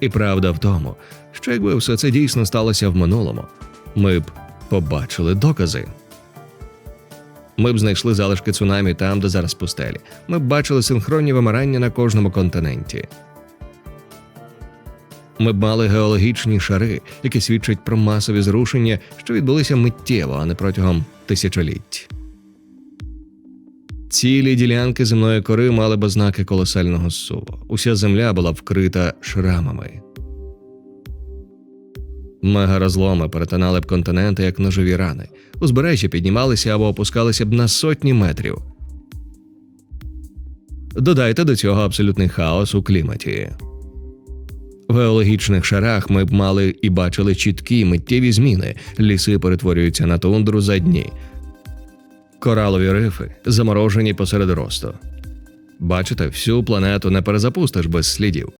І правда в тому, що якби все це дійсно сталося в минулому, ми б побачили докази. Ми б знайшли залишки цунамі там, де зараз пустелі. Ми б бачили синхронні вимирання на кожному континенті. Ми б мали геологічні шари, які свідчать про масові зрушення, що відбулися миттєво, а не протягом тисячоліть. Цілі ділянки земної кори мали б ознаки колосального зсуву. Уся земля була вкрита шрамами. Мегарозломи перетинали б континенти як ножові рани. Узбережжя піднімалися або опускалися б на сотні метрів. Додайте до цього абсолютний хаос у кліматі. В геологічних шарах ми б мали і бачили чіткі миттєві зміни. Ліси перетворюються на тундру за дні. Коралові рифи заморожені посеред росту. Бачите, всю планету не перезапустиш без слідів.